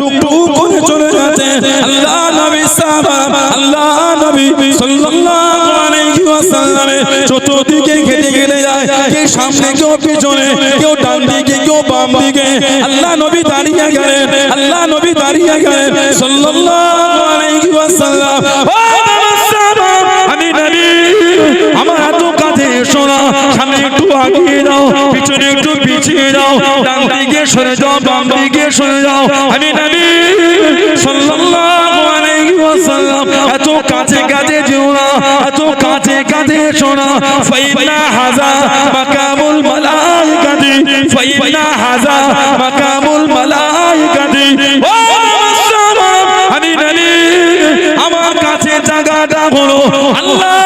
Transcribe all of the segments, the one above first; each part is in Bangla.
টুকটুক করে চলে যাচ্ছে। আল্লাহ নবী সাহাবা, আল্লাহ নবী সাল্লাল্লাহু আলাইহি ওয়াসাল্লামে চতুর্দিকে ঘেটে ঘেটে যায়। কে সামনে, কেউ পিছনে, কেউ ডান দিকে, কেউ বাম দিকে। আল্লাহ নবী দাঁড়িয়ে গেলেন, আল্লাহ নবী দাঁড়িয়ে গেলেন সাল্লাল্লাহু আলাইহি ওয়াসাল্লাম। আমি নবী আমার এত কাছে এসো সামনে একটু আগিয়ে যাও, পিছনে একটু পিছিয়ে যাও। ডান দিকে সরে যাও, বাম দিকে সরে যাও। কাছে কাছে কাছে কাছে এসো না। ফাইনা হাজা মাকামুল মালাইকাতি ফাইনা হাজা মাকামুল মালাইকাতি। ও আমি নবী আমার কাছে জায়গাটা হলো আল্লাহ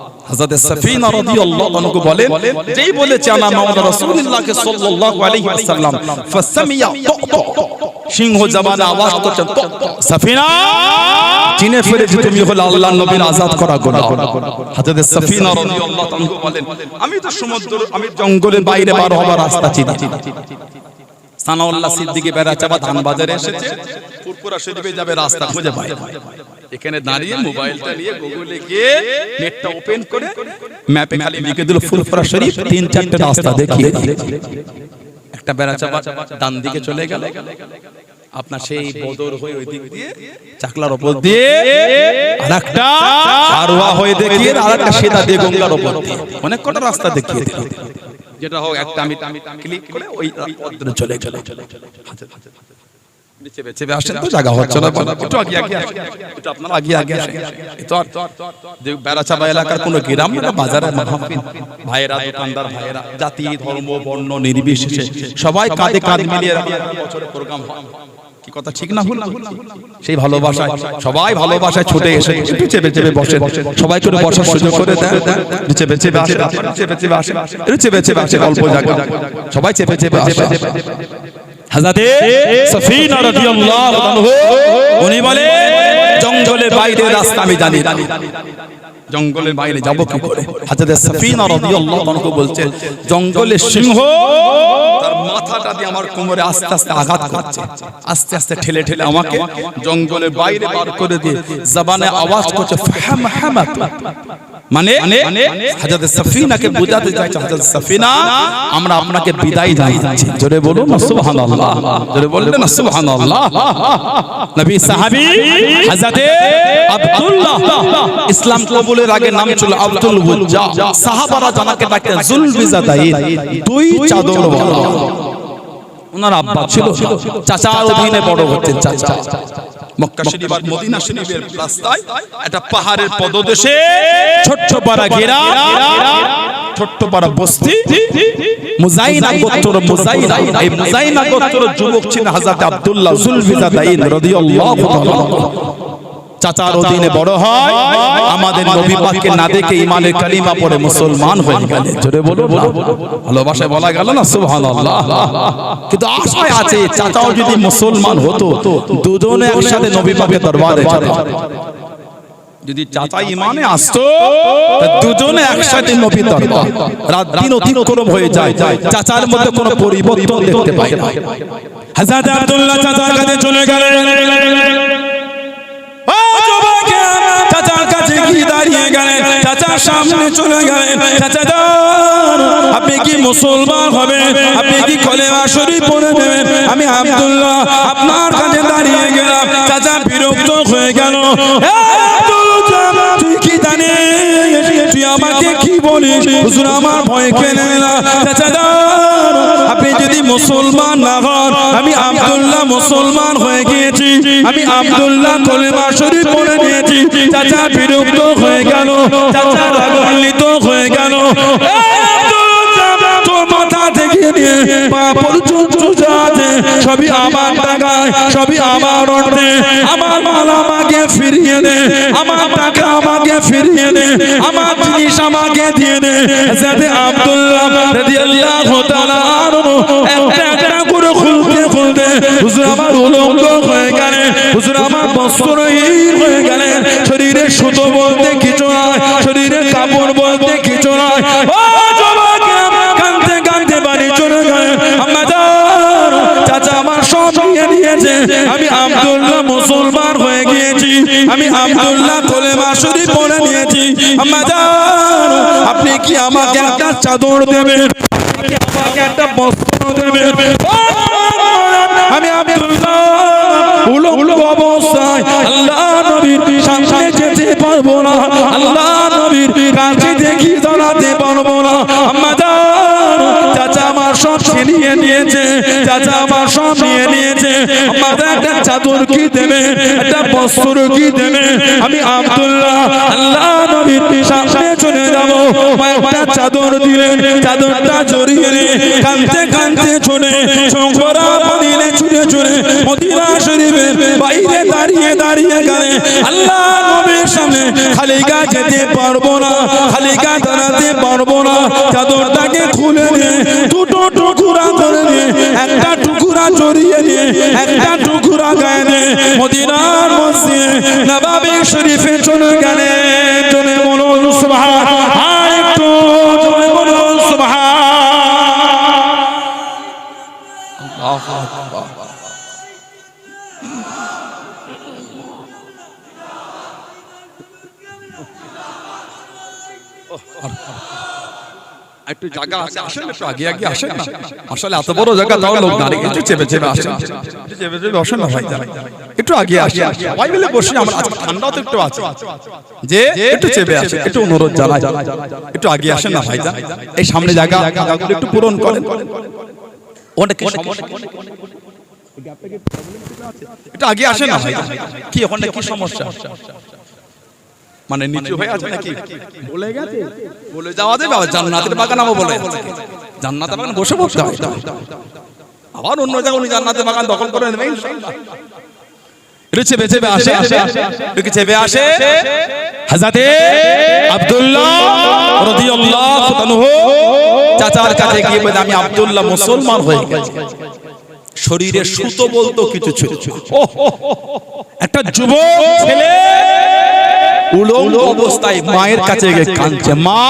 হযরত সাফিনা রাদিয়াল্লাহু আনহু বলেন যেই বলেছে আনা মাওলানা রাসূলুল্লাহকে সাল্লাল্লাহু আলাইহি ওয়াসাল্লাম ফাসামিয়া সিংহ জবানে আওয়াজ করছে ত সাফিনা চিনে ফেলেছি তুমি হলো আল্লাহর নবীর আজাদ করা গোলাম হযরত সাফিনা রাদিয়াল্লাহু আনহু বলেন আমি তো সমুদ্র আমি জঙ্গলের বাইরে বার হবার রাস্তা চিনি সানাউল্লাহ সিদ্দিকী বেড়াচ্ছে বা ধান বাজারে এসেছে ফুরফুরা শরীফে যাবে রাস্তা খুঁজে পায় না। এখানে দাঁড়িয়ে মোবাইলটা নিয়ে গুগলে গিয়ে নেটটা ওপেন করে ম্যাপে খালি লিখে দিল ফুরফুরা শরীফ তিন চারটে রাস্তা দেখিয়ে একটা বেড়াচা ডান দিকে চলে গেল। আপনার সেই বদর হয়ে ওই দিক দিয়ে চাকলার ওপর দিয়ে আরেকটা আরোয়া হয়ে দেখিয়ে আরেকটা সেদা দিয়ে গঙ্গার ওপর দিয়ে অনেক কটা রাস্তা দেখিয়ে দিল। যেটা হোক একটা আমি ক্লিক করে ওই ধরে চলে চলে চলে চেপে চেপে আসেন তো জায়গা হচ্ছে না একটু আগে আগে আসেন। একটু আপনারা আগে আগে আসেন এ তো আর যে বেড়াচাপা এলাকার কোনো গ্রাম না বাজারে মাহফিল ভাইয়েরা দোকানদার ভাইয়েরা জাতি ধর্ম বর্ণ নির্বিশেষে সবাই কাঁধে কাঁধ মিলিয়ে বছরের প্রোগ্রাম হয় কি কথা ঠিক না ভুল না সেই ভালোবাসায় সবাই ভালোবাসায় ছুটে এসে একটু চেপে চেপে বসে সবাই করে বসার সুযোগ করে দেন একটু চেপে চেপে আসে চেপে চেপে আসে একটু চেপে চেপে আসে অল্প জায়গা সবাই চেপে চেপে আসে হযরতে সফিনা রাদিয়াল্লাহু আনহু উনি বলে, জঙ্গলের বাইরে রাস্তা আমি জানি জঙ্গলের বাইরে যাব কি করে? হাজরত সাফিনা রাদিয়াল্লাহু আনহু বলছে জঙ্গলের সিংহ, তার মাথাটা দিয়ে আমার কোমরে আস্তে আস্তে আঘাত করছে। আস্তে আস্তে ঠেলে ঠেলে আমাকে জঙ্গলের বাইরে বার করে দিয়ে জবানে আওয়াজ করছে ফাহাম হামাত মানে? হাজরত সাফিনাকে বোঝাতে চাইছে হাজরত সাফিনা আমরা আপনাকে বিদায় জানাচ্ছি। জোরে বলুন না সুবহানাল্লাহ। জোরে বললেন না সুবহানাল্লাহ। নবী সাহাবী হযরতে আব্দুল্লাহ ইসলাম কবুলের আগে নাম ছিল আব্দুল বুজ্জা সাহাবারা জানাকে ডাকতেন জুলবিজাদাইন দুই চাদর ওনার আব্বা ছিল চাচার অধীনে বড় হচ্ছেন চাচা। মক্কা শরীফ আর মদিনা শরীফের রাস্তায় একটা পাহাড়ের পদদেশে ছোট্ট পাড়া ঘেরা ছোট্ট পাড়া বস্তি মুজাইনা গোত্র মুজাইনা এই মুজাইনা গোত্র যুবক ছিলেন হযরত আব্দুল্লাহ জুলবিজাদাইন রাদিয়াল্লাহু তাআলা। চাচার অধীনে বড় হয়। আমাদের নবী পাককে না দেখে ইমানের কালিমা পড়ে মুসলমান হয়ে গেলেন। জোরে বলো ভালোবাসায় বলা গেল না? সুবহানাল্লাহ। কিন্তু আশায় আছে চাচাও যদি মুসলমান হতো দুজনে একসাথে নবী পাকের দরবারে যেত যদি চাচা ইমানে আসতো দুজনে একসাথে নবী দরবার। রাত দিন অতিক্রম হয়ে যায়। চাচার মধ্যে কোনো পরিবর্তন দেখতে পাই না। হযরত আব্দুল্লাহ চাচার কাছে চলে গেলেন। গেলেন চাচার সামনে চলে গেলেন। চাচা আপনি কি মুসলমান হবেন? আপনি কি কলেমা শরীফ পড়ে নেবেন? আমি আব্দুল্লাহ, আপনার কাছে দাঁড়িয়ে গেলাম। চাচা বিরক্ত হয়ে গেল। তুই কি আমাকে কি বলিস? হুজুর আমার ভয় কেনে না। চাচা আপনি যদি মুসলমান না হন আমি আব্দুল্লাহ মুসলমান হয়ে গিয়েছি। আমি আব্দুল্লাহ কলেমা শরীফ পড়ে নিয়েছি। চাচা বিরক্ত হয়ে গেল। চাচা রাগান্বিত হয়ে গেল! সবই আমার টাকায়, সবই আমার অর্থে। আমার মাল আমাকে ফিরিয়ে দে, আমার টাকা আমাকে ফিরিয়ে দে, আমার জিনিস আমাকে দিয়ে দে। যাতে আব্দুল্লাহ আমার হয়ে গেলেন শরীরে সুতো বলতে আমি আব্দুল্লাহ মুসলমান হয়ে গিয়েছি। আমি আব্দুল্লাহ কোলেমা শরীফ পড়ে নিয়েছি। আপনি কি আমাকে একটা চাদর দেবেন? আমাকে একটা বস্ত্র দেবেন? আমি আব্দুল্লাহ উলঙ্গ অবস্থায় আল্লাহ নবীর সামনে যেতে পারব না। আল্লাহ বস্ত্র কি দেবে? আমি আব্দুল্লাহ, আল্লাহ নবীর সামনে চলে যাব। একটা চাদর দিলেন চাদরটা জড়িয়ে কানতে কানতে ছুটে শঙ্করা মদিনে ছুটে ছুটে মদিনা শরীফের বাইরে দাঁড়িয়ে দাঁড়িয়ে গেলে, আল্লাহ নবীর সামনে খালি গা যেতে পারব না, খালি গা দাঁড়াতে পারব না। চাদরটাকে খুলে নিয়ে, দুটো টুকুরা করে নিয়ে, একটা টুকুরা জড়িয়ে নিয়ে, একটা টুকুরা গায়ে নিয়ে মসজিদে নবাবী শরীফে চলে গেলে একটু জায়গা আছে আসেন একটু আগে আগে আসেন। আসলে এত বড় জায়গা তাও লোক দাঁড়িয়ে একটু চেপে চেপে আসেন। একটু চেপে চেপে আসেন না ভাই। একটু আগে আসেন। সবাই মিলে বসে আমরা আজকে ঠান্ডাও তো একটু আছে। যে একটু চেপে আসেন। একটু অনুরোধ জানাই। একটু আগে আসেন না ভাই। এই সামনে জায়গা জায়গাগুলো একটু পূরণ করেন। ওটা কি সমস্যা। আগে আসেন না ভাই। কি ওখানে কি সমস্যা? মানে নিচু হয়ে আছে নাকি? বলে গেছে। বলে যাওয়া যাবে আবার জান্নাতের বাগান আবার বলে। জান্নাতের বাগান বসে বসে হয়। আবার অন্য জায়গায় উনি জান্নাতের বাগান দখল করে নেবে চেপে চেপে আসে একটু চেপে আসে। হাজাতে আব্দুল্লাহ রাদিয়াল্লাহু তাআলাহু চাচার কাছে গিয়ে বলে আমি আব্দুল্লাহ মুসলমান হয়ে গেছি। শরীরে সুতো বলতো কিছু ছিল। ওহ, একটা যুবক ছেলে উলঙ্গ অবস্থায় মায়ের কাছে গিয়ে কাঁদছে মা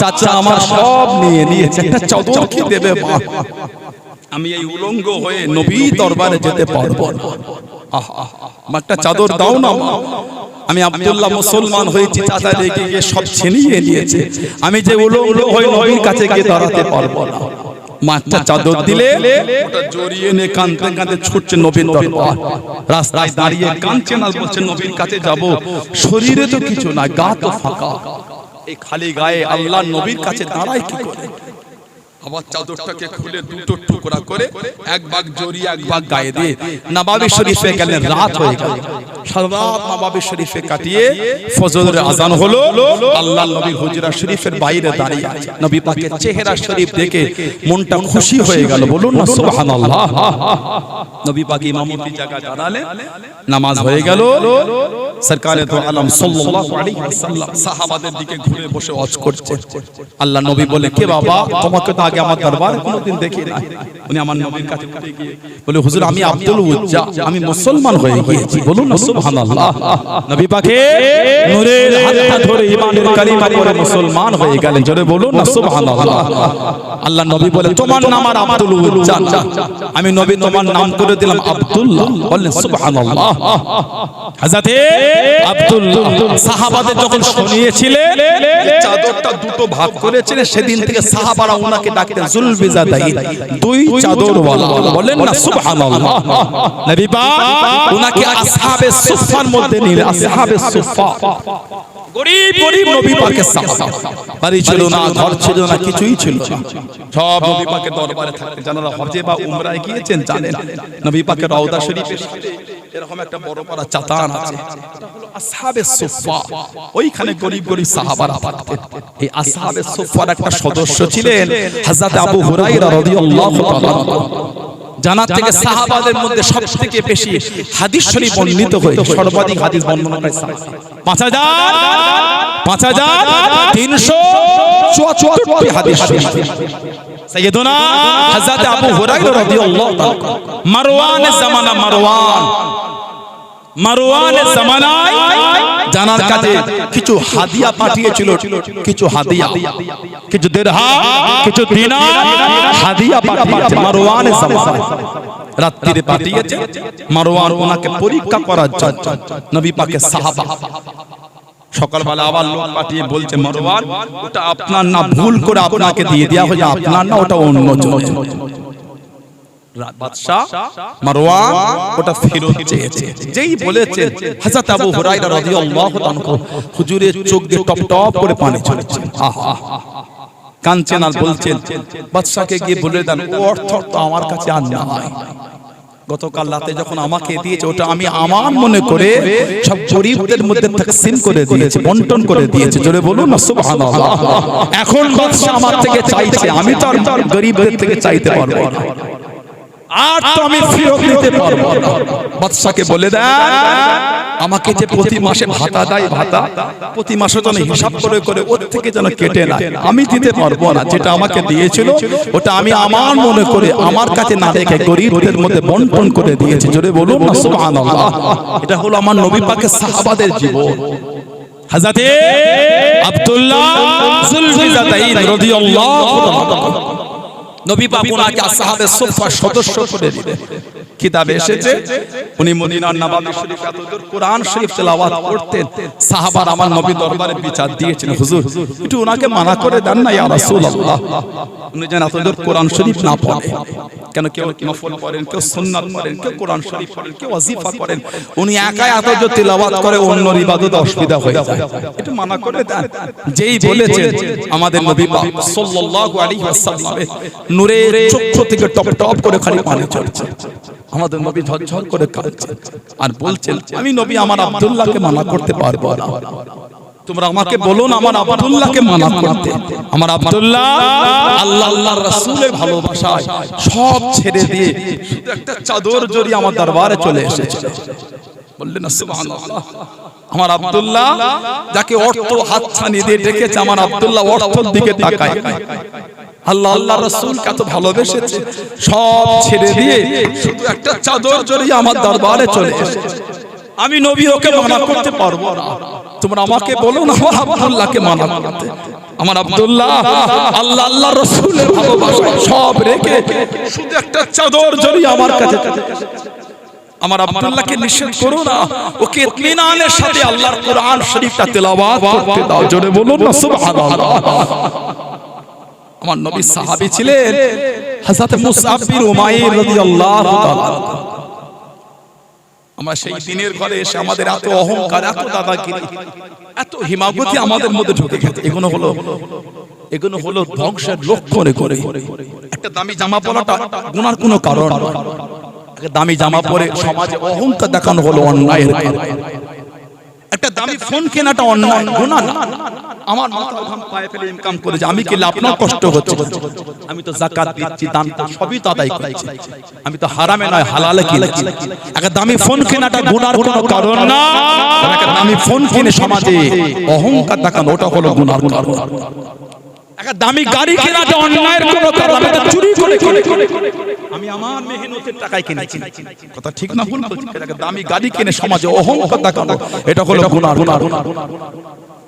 চাচা আমার সব নিয়ে নিয়েছে। একটা চাদর কি দেবে মা। আমি এই উলঙ্গ হয়ে নবী দরবারে যেতে পারব একটা চাদর দাও না মা। আমি আব্দুল্লাহ মুসলমান হয়েছি চাচা রেখে গিয়ে সব ছিনিয়ে নিয়েছে। আমি যে উলঙ্গ হয়ে নবীর কাছে গিয়ে দাঁড়াতে পারব না। মাছটা চাদর দিলে ওটা জড়িয়ে নিয়ে কাঁদতে কাঁদতে ছুটছে নবীন দরবার। রাস্তায় দাঁড়িয়ে কাঁদছে আর বলছে নবীর কাছে যাব। শরীরে তো কিছু না গা তো ফাঁকা। এই খালি গায়ে আল্লাহ নবীর কাছে দাঁড়ায় কি করে? আবার চাদরটাকে খুলে দুটো টুকরা করে এক ভাগ জড়িয়ে এক ভাগ গায়ে দিয়ে নবাবী শরীফে গেলেন রাত হয়ে গেল। সারা রাত নবাবী শরীফে কাটিয়ে ফজরের আজান হলো আল্লাহ নবী হুজরা শরীফের বাইরে দাঁড়িয়ে আছে নবী পাকের চেহারা শরীফ দেখে মনটা খুশি হয়ে গেল। বলুন না সুবহানাল্লাহ। নবী পাক ইমামতি জায়গা দাঁড়ালে নামাজ হয়ে গেল। সরকারে তো আলম সাল্লাল্লাহু আলাইহি ওয়াসাল্লাম সাহাবাদের দিকে ঘুরে বসে ওয়াজ করছে। আল্লাহ নবী বলে কে বাবা? তোমাকে তো আগে আমার দরবার কোনোদিন দেখি না উনি আমার নবীর কাছে গিয়ে বলে, হুজুর, আমি আব্দুল উজ্জা, আমি মুসলমান হয়ে গিয়েছি। বলুন না, সুবহানাল্লাহ। নবী পাকে নূরের হাতটা ধরে ইমানের কালিমা পড়ে মুসলমান হয়ে গেলেন। জোরে বলুন না, সুবহানাল্লাহ। আল্লাহ নবী বলে, তোমার নাম আর আব্দুল উজ্জা আমি নবী, তোমার নাম করে দিলাম আব্দুল্লাহ। বললেন, সুবহানাল্লাহ। হযরতে আব্দুল্লাহ সাহাবাদের যখন শুনিয়েছিলেন, চাদরটা দুটো ভাগ করেছিলেন, সেদিন থেকে সাহাবারা ওনাকে দুই বলেন না সুবহানাল্লাহ। নবী পাক ওনাকে আসহাবে সুফার মধ্যে নিলে আসহাবে সুফা গরিব গরিব নবী পাকের সাহাবা। বাড়ি ছিল না ঘর ছিল না কিছুই ছিল না। সব নবী পাকের দরবারে যারা হজে বা উমরায় গিয়েছেন জানেন। নবী পাকের রওদা শরীফের সাথে এরকম একটা বড় চাতান আছে। আসহাবে সুফা ওইখানে গরিব গরিব সাহাবারা থাকতেন এই আসহাবে সুফার একটা সদস্য ছিলেন হযরত আবু হুরায়রা রাদিয়াল্লাহু তাআলা জানার থেকে সাহাবাদের মধ্যে সবথেকে বেশি হাদিস শরীফ বর্ণিত হয়েছে। সর্বাধিক হাদিস বর্ণনা করে পাঁচ হাজার পাঁচ হাজার হাদিস শরীফ। সৈয়দনা হযরত আবু হুরায়রা রাদিয়াল্লাহু তাআলা মারওয়ান জামানা মারওয়ান। মারওয়ানের জামানায় জানার কাছে কিছু হাদিয়া পাঠিয়েছিল কিছু হাদিয়া কিছু দেরহাম কিছু দিনার হাদিয়া পাঠিয়েছে মারওয়ানের জামানায় রাত্রিরে পাঠিয়েছে মারওয়ান ওনাকে পরীক্ষা করার জন্য নবী পাকের সাহাবা। সকালবেলা আবার লোক পাঠিয়ে বলছে মারওয়ান ওটা আপনার না ভুল করে আপনাকে দিয়ে দেওয়া হয়েছে আপনার না ওটা অন্য জনের বাদশাহ মারওয়ান ওটা ফেরত চেয়েছে। যেই বলেছে হযরত আবু হুরায়রা রাদিয়াল্লাহু তাআলা হুজুরের চোখ দিয়ে টপ টপ করে পানি ঝরছে আহা কাঁদছেন আর বলছেন বাদশাকে গিয়ে বলে দেন ও অর্থ তো আমার কাছে আর নাই। গতকাল রাতে যখন আমাকে দিয়েছে ওটা আমি আমার মনে করে সব গরিবদের মধ্যে তাকসিম করে দিয়েছি বন্টন করে দিয়েছে। জোরে বলুন না সুবহানাল্লাহ। এখন বাদশা আমার থেকে চাইছে আমি তো আর গরিবদের থেকে চাইতে পারব না। আর তো আমি ফেরত নিতে পারব না। বাদশাকে বলে দেন আমাকে যে প্রতি মাসে ভাতা দেয় ভাতা প্রতি মাসে যেন হিসাব করে করে ওর থেকে যেন কেটে না আমি দিতে পারব না যেটা আমাকে দিয়েছিল ওটা আমি আমার মনে করে আমার কাছে না রেখে গরিবদের মধ্যে বন্টন করে দিয়েছি। জোরে বলুন না সুবহানাল্লাহ। এটা হলো আমার নবী পাকের সাহাবাদের জীবন। হাজাতে আব্দুল্লাহ রাদিয়াল্লাহু তাআলা নবী পাক ওনাকে আসহাবে সুফার সদস্য করে দিলেন। কিতাবে এসেছে উনি মদিনার নবাবী শরীফ এতদূর কোরআন শরীফ তেলাওয়াত করতেন। সাহাবার আমার নবী দরবারে বিচার দিয়েছেন হুজুর একটু ওনাকে মানা করে দেন না ইয়া রাসূলুল্লাহ। উনি যেন এতদূর কোরআন শরীফ না পড়ে। কেন কেউ নফল পড়েন কেউ সুন্নাত পড়েন কেউ কোরআন শরীফ পড়েন কেউ ওয়াজিফা করেন উনি একাই এতদূর তেলাওয়াত করে অন্য ইবাদত অসুবিধা হয়ে যায়। একটু মানা করে দেন। যেই বলেছেন আমাদের নবী পাক সাল্লাল্লাহু আলাইহি ওয়াসাল্লামের নূরের চক্ষু থেকে টপ টপ করে খালি পানি ঝরছে আমাদের নবী ঝরঝর করে কাঁদছে। আর বলছেন আমি নবী আমার আব্দুল্লাহকে মানা করতে পারব। না তোমরা আমাকে বলো না আমার আব্দুল্লাহকে মানা করতে। আমার আব্দুল্লাহ আল্লাহ আল্লাহর রাসূলের ভালোবাসায় সব ছেড়ে দিয়ে শুধু একটা চাদর জড়িয়ে আমার দরবারে চলে এসেছে। বললেন না সুবহানাল্লাহ। আমার আব্দুল্লাহ যাকে অর্থ হাতছানি দিয়ে ডেকেছে আমার আব্দুল্লাহ অর্থর দিকে তাকায়। আল্লাহ আল্লাহ রসুল কত ভালোবেসেছে। সব ছেড়ে দিয়ে শুধু একটা চাদর জড়িয়ে আমার দরবারে চলে এসেছে। আমি নবী ওকে মানা করতে পারব না। তোমরা আমাকে বলো না আমার আব্দুল্লাহকে মানা করতে। আমার আব্দুল্লাহ আল্লাহ আল্লাহ রসুলের ভালোবাসা সব রেখে শুধু একটা চাদর জড়িয়ে আমার কাছে। আমার আব্দুল্লাহকে নিষেধ করো না। ওকে ইতমিনানের সাথে আল্লাহর কোরআন শরীফটা তেলাওয়াত করতে দাও। জোরে বলুন না সুবহানাল্লাহ। আমার নবী সাহাবী ছিলেন হযরত মুসআব বিন উমাইর রাদিয়াল্লাহু তাআলা আমরা সেই দিনের ঘরে এসে আমাদের এত অহংকার এত দাদাগিরি এত হিমাগতি আমাদের মধ্যে ঢুকে গেছে। এগুলো হলো এগুলো হলো ধ্বংসের লক্ষণে করে। একটা দামি জামা পরাটা গুনার কোনো কারণ। দামি জামা পরে সমাজে অহংকার দেখানো হলো অন্যায়ের কারণ। একটা দামি ফোন কেনাটা অন্যায় গুনাহ। না আমার মাথা ঘাম পায়ে ফেলে ইনকাম করেছে। আমি কি লাভ? না কষ্ট হচ্ছে। আমি তো যাকাত দিচ্ছি দান তো সবই তো আদায় করছি। আমি তো হারামে নয় হালালে কিনেছি একটা দামি ফোন কেনাটা গুনার কোনো কারণ না। একটা দামি ফোন কিনে সমাজে অহংকার দেখানো ওটা হলো গুনার কারণ। দামি গাড়ি কেনাটা অন্যায়ের কোনো কারণ আমি তো চুরি করে করে আমি আমার মেহনতের টাকায় কিনেছি। কথা ঠিক না ভুল বলছি দামি গাড়ি কিনে সমাজে অহংকার দেখানো। এটা হলো গুনার গুনার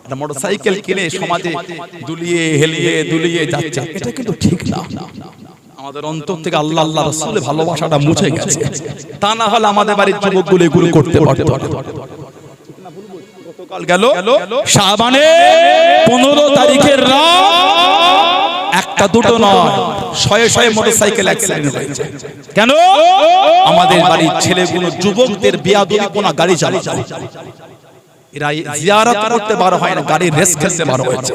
একটা মোটরসাইকেল কিনে সমাজে দুলিয়ে হেলিয়ে দুলিয়ে যাচ্ছে। এটা কিন্তু ঠিক না। আমাদের অন্তর থেকে আল্লাহ আল্লাহ রসুলের ভালোবাসাটা মুছে গেছে। তা না হলে আমাদের বাড়ির যুবকগুলো এগুলো করতে পারতো গতকাল গেল। শাহবানে পনেরো তারিখের রাত একটা দুটো নয়। শয়ে শয়ে মোটরসাইকেল অ্যাক্সিডেন্ট হয়েছে। কেন? আমাদের বাড়ির ছেলেগুলো যুবকদের গাড়ি চালিয়ে। এরা জিয়ারত করতে বার হয় না গাড়ির রেস খেলতে বার হয়েছে।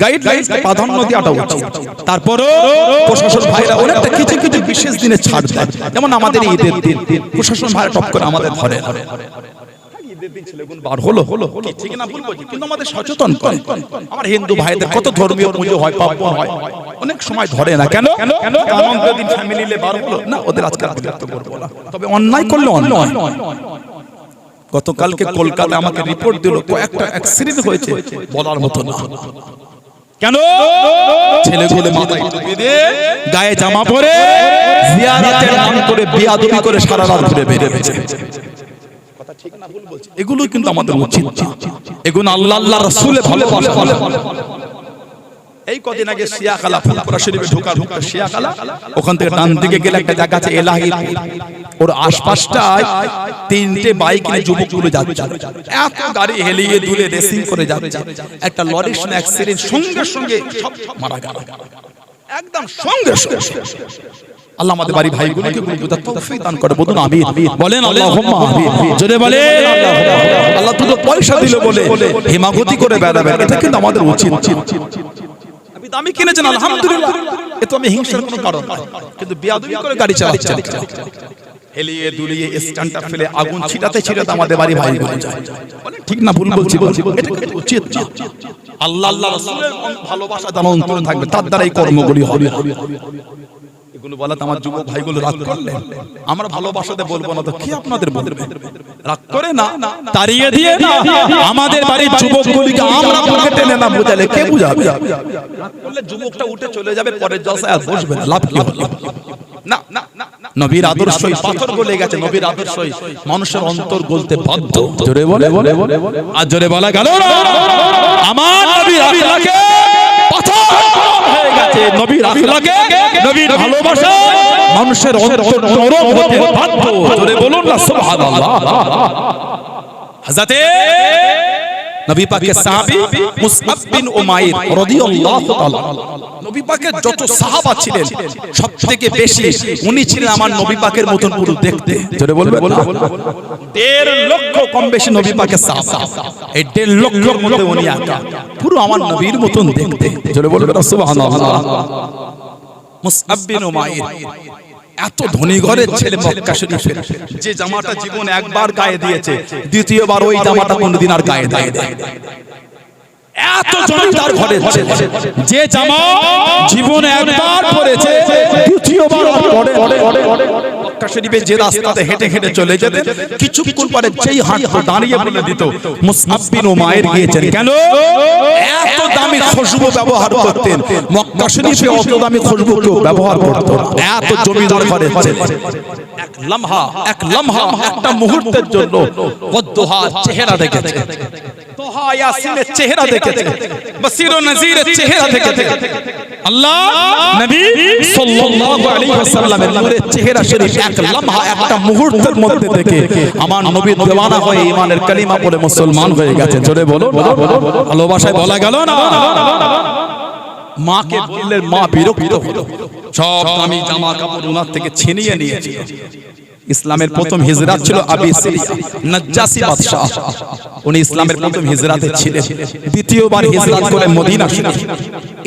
গাইডলাইন্সকে প্রাধান্য দেওয়াটা উচিত। তারপরও প্রশাসন ভাইরা অনেকটা কিছু কিছু বিশেষ দিনে ছাড় দেয়। যেমন আমাদের ঈদের দিন। প্রশাসন ভাইরা টপ করে আমাদের ধরে ঈদের দিন ছেলেগুলো বার হলো। হলো ঠিক না ভুল বলছি কিন্তু আমাদের সচেতন করে। আমার হিন্দু ভাইদের কত ধর্মীয় পুজো হয় পাপ হয়। অনেক সময় ধরে না। কেন? দিন ফ্যামিলি বার হলো না ওদের আজকে আর করব না। তবে অন্যায়। করলে অন্যায়। গতকালকে কলকাতা আমাকে রিপোর্ট দিল কয়েকটা অ্যাক্সিডেন্ট হয়েছে। বলার মতো না। কেন? ছেলেগুলো মাথায় গায়ে জামা পরে জিয়ারাতের নাম করে বিয়াদবি করে সারা রাত ঘুরে বেরিয়েছে এগুলো কিন্তু আমাদের উচিত। এগুলো আল্লাহ আল্লাহ রাসূলের ভালোবাসা। এই কদিন আগে শিয়াখালা ফুলপুরা শরীফে ঢোকা ঢোকা শিয়াখালা ওখান থেকে ডান দিকে গেলে একটা জায়গা আছে এলাহি। ওর আশপাশটায় তিনটে বাইক নিয়ে যুবকগুলো যাচ্ছে। এত গাড়ি হেলিয়ে দুলে রেসিং করে যাচ্ছে। একটা লরির সঙ্গে অ্যাক্সিডেন্ট সঙ্গে সঙ্গে সব মারা গেল। একদম সঙ্গে সঙ্গে। আল্লাহ আমাদের বাড়ি ভাইগুলোকে বুঝার তৌফিক দান করে। বলুন আমিন। বলেন আল্লাহুম্মা। আমিন। জোরে বলেন। আল্লাহ তো পয়সা দিল বলে। হিমাগতি করে বেড়াবেন। এটা কিন্তু আমাদের উচিত। দামি কিনেছেন আলহামদুলিল্লাহ। এ তো আমি হিংসার কোনো কারণ নয় কিন্তু বিয়াদবি করে গাড়ি চালাচ্ছে হেলিয়ে দুলিয়ে স্ট্যান্ডটা ফেলে আগুন ছিটাতে ছিটাতে আমাদের বাড়ি ভাই বলে যায় ঠিক না ভুল বলছি বলছি। এটা কিন্তু উচিত? না আল্লাহ আল্লাহ রাসূলের ভালোবাসা দান অন্তরে থাকবে। তার দ্বারাই এই কর্মগুলি হবে। এগুলো বলাতে আমার যুবক ভাইগুলো রাগ করলে? আমরা ভালোবাসাতে বলব না তো কি আপনাদের বলবে? রাগ করে না তাড়িয়ে দিয়ে না। আমাদের বাড়ির যুবকগুলিকে আমরা মুখে টেনে না বোঝালে কে বুঝাবে? রাগ করলে যুবকটা উঠে চলে যাবে পরের জলসায় আর বসবে না। লাভ কি হলো না না না না। নবীর আদর্শই পাথর গলে গেছে নবীর আদর্শই মানুষের অন্তর গলতে বাধ্য। জোরে বলে আর জোরে বলা গেল আমার নবীর হয়ে গেছে নবীর আখলাকে নবীর ভালোবাসা মানুষের অন্তর নরম হতে বাধ্য। জোরে বলুন না সুবহানাল্লাহ। হযরতে নবী পাকের সাহাবী মুসআব বিন উমাইর রাদিয়াল্লাহু তাআলা। নবী পাকের যত সাহাবা ছিলেন সবথেকে বেশি উনি ছিলেন আমার নবী পাকের মতন পুরো দেখতে। জোরে বলবেন না? দেড় লক্ষ কম বেশি নবী পাকের সাহাবা। এই দেড় লক্ষর মধ্যে উনি একা। পুরো আমার নবীর মতন দেখতে। জোরে বলবেন না? সুবহানাল্লাহ। মুসআব বিন উমাইর। এত ধনী ঘরের ছেলে মক্কা শরীফের যে জামাটা জীবন একবার গায়ে দিয়েছে দ্বিতীয়বার ওই জামাটা কোনদিন আর গায়ে দেয়। এত জমিদার ঘরে ছেলে যে জামা জীবনে একবার পরেছে দ্বিতীয়বার পরে মক্কা শরীফে যে রাস্তাতে হেঁটে হেঁটে চলে যেতেন, কিছুক্ষণ পরে যেই হাঁটতো দাঁড়িয়ে বলে দিত মুসআব বিন উমাইর গিয়েছেন কেন? এত দামি খুশবু ব্যবহার করতেন। মক্কা শরীফে অত দামি খুশবু কেউ ব্যবহার করতো এত জমিদার ছেলে এক লম্হা এক লম্হা, একটা মুহূর্তের জন্য চেহারা দেখেছে। তোহা ইয়াসিনের চেহারা দেখেছে বসির ও নজিরের চেহারা দেখেছে আল্লাহ নবী সাল্লাল্লাহু আলাইহি ওয়াসাল্লামের নূরের চেহারা শরীফ এক লম্হা একটা মুহূর্তের মধ্যে দেখে আমার নবী দেওয়ানা হয়ে ঈমানের কালিমা পড়ে মুসলমান হয়ে গেছে। জোরে বলো ভালোবাসায় বলা গেল না? মাকে বললেন মা বিরক্ত হলো সব আমি জামা কাপড় ওনার থেকে ছিনিয়ে নিয়েছিল। ইসলামের প্রথম হিজরাত ছিল আবি সিরিয়া। বাদশাহ। উনি ইসলামের প্রথম হিজরাতে ছিলেন। দ্বিতীয়বার হিজরাত করে মদিনা।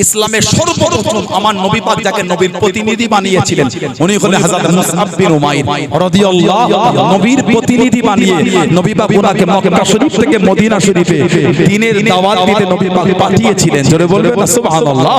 ইসলামের সর্বপ্রথম আমার নবী পাক যাকে নবীর প্রতিনিধি বানিয়েছিলেন উনি হলেন হযরত মুসআব বিন উমাইর। রাদিয়াল্লাহু নবীর প্রতিনিধি বানিয়ে নবী পাক ওনাকে মক্কা শরীফ থেকে মদিনা শরীফে দ্বীনের দাওয়াত দিতে নবী পাক পাঠিয়েছিলেন। জোরে বলবেন না সুবহানাল্লাহ।